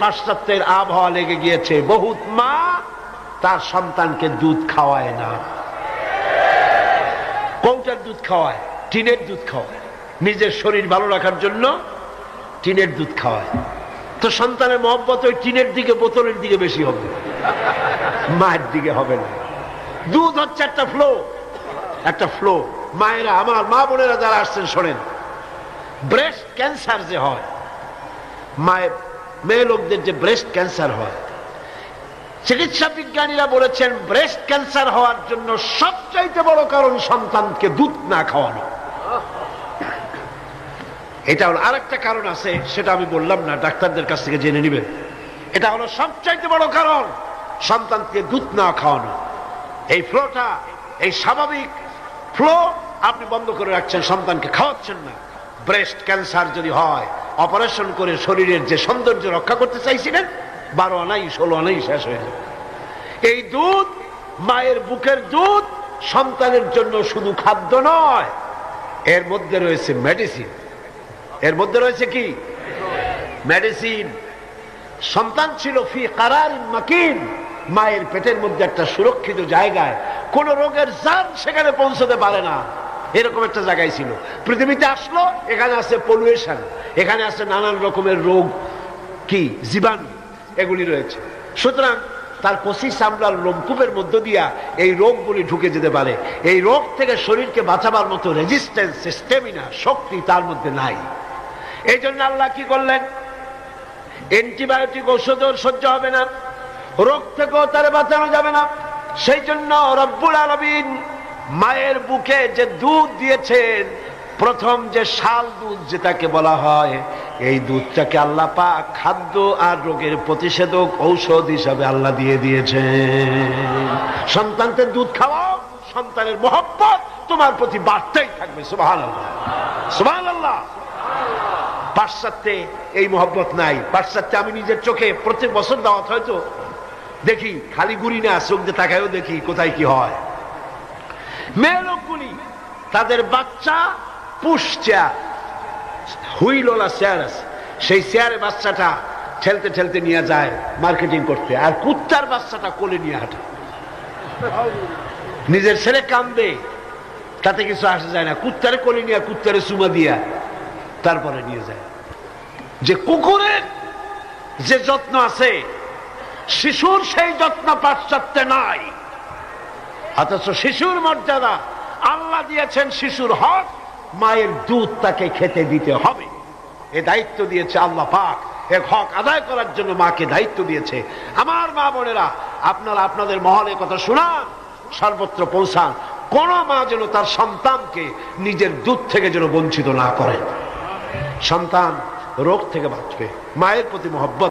পাশ্চাত্যের আবহাওয়া লেগে গিয়েছে। বহুত মা তার সন্তানকে দুধ খাওয়ায় না। কৌটার দুধ খাওয়ায়? টিনের দুধ খাওয়ায়। নিজের শরীর ভালো রাখার জন্য টিনের দুধ খাওয়ায়। তো সন্তানের মহব্বত ওই টিনের দিকে, বোতলের দিকে বেশি হবে। মায়ের দিকে হবে না। দুধ হচ্ছে একটা ফ্লো একটা ফ্লো মায়েরা, আমার মা বোনেরা যারা আসছেন, শোনেন। ব্রেস্ট ক্যান্সার যে হয়, মায়ের মেয়ে লোকদের যে ব্রেস্ট ক্যান্সার হয়। চিকিৎসা বিজ্ঞানীরা বলেছেন ব্রেস্ট ক্যান্সার হওয়ার জন্য সবচাইতে বড় কারণ সন্তানকে দুধ না খাওয়ানো। এটা হলো আরেকটা কারণ আছে, সেটা আমি বললাম না, ডাক্তারদের কাছ থেকে জেনে নিবেন। এটা হলো সবচাইতে বড় কারণ সন্তানকে দুধ না খাওয়ানো। এই ফ্লোটা, এই স্বাভাবিক ফ্লো আপনি বন্ধ করে রাখছেন, সন্তানকে খাওয়াচ্ছেন না। ব্রেস্ট ক্যান্সার যদি হয় অপারেশন করে শরীরের যে সৌন্দর্য রক্ষা করতে চাইছিলেন, বারো আনাই, ষোলো আনাই শেষ হয়ে যাবে এই দুধ, মায়ের বুকের দুধ, সন্তানের জন্য শুধু খাদ্য নয়, এর মধ্যে রয়েছে মেডিসিন এর মধ্যে রয়েছে কি? মেডিসিন সন্তান ছিল ফি কারার মাকিন, মায়ের পেটের মধ্যে একটা সুরক্ষিত জায়গায়। কোন রোগের জান সেখানে পৌঁছতে পারে না। এরকম একটা জায়গায় ছিল। পৃথিবীতে আসলো, এখানে আছে পলুয়েশন এখানে আছে নানান রকমের রোগ, কি, জীবাণু, এগুলি রয়েছে। সুতরাং তার কষি সামলার লোমকূপের মধ্য দিয়া এই রোগগুলি ঢুকে যেতে পারে। এই রোগ থেকে শরীরকে বাঁচাবার মতো রেজিস্ট্যান্স স্টেমিনা শক্তি তার মধ্যে নাই। এই জন্য আল্লাহ কি করলেন? অ্যান্টিবায়োটিক ওষুধও সহ্য হবে না। রোগ থেকেও তার বাঁচানো যাবে না। সেই জন্য রব্বুল আলমিন মায়ের বুকে যে দুধ দিয়েছেন প্রথম যে শাল দুধ যেটাকে বলা হয়, এই দুধটাকে আল্লাহ পাক খাদ্য আর রোগের প্রতিষেধক ঔষধ হিসাবে আল্লাহ দিয়ে দিয়েছে সন্তানদের দুধ খাওয়াও, সন্তানের মহব্বত তোমার প্রতি বাড়তেই থাকবে সুবাহ আল্লাহ সুবাহ আল্লাহ পাশ্চাত্যে এই মহব্বত নাই। পাশ্চাত্যে আমি নিজের চোখে প্রত্যেক বছর দাওয়াত হয়তো দেখি, খালি গুড়ি না, চোখ দিয়ে তাকায়ও দেখি কোথায় কি হয়। মেয়ে লোকগুলি তাদের বাচ্চা পুষ চেয়ার হুইলোলা চেয়ার আছে। সেই চেয়ারে বাচ্চাটা ঠেলতে ঠেলতে নিয়ে যায় মার্কেটিং করতে। আর কুত্তার বাচ্চাটা কোলে নিয়ে হাঁটে। নিজের ছেলে কান্দে তাতে কিছু আসা যায় না। কুত্তারে কোলে নিয়ে, কুত্তারে চুমা দিয়া তারপরে নিয়ে যায়। যে কুকুরের যে যত্ন আছে, শিশুর সেই যত্ন পাশ্চাত্যে নাই। অথচ শিশুর মর্যাদা আল্লাহ দিয়েছেন শিশুর হক। মায়ের দুধ তাকে খেতে দিতে হবে। এ দায়িত্ব দিয়েছে আল্লাহ পাক। এক হক আদায় করার জন্য মাকে দায়িত্ব দিয়েছে। আমার মা বোনেরা, আপনারা আপনাদের মহলে কথা শোনান, সর্বত্র পৌঁছান। কোন মা যেন তার সন্তানকে নিজের দুধ থেকে যেন বঞ্চিত না করে সন্তান রোগ থেকে বাঁচবে, মায়ের প্রতি মহব্বত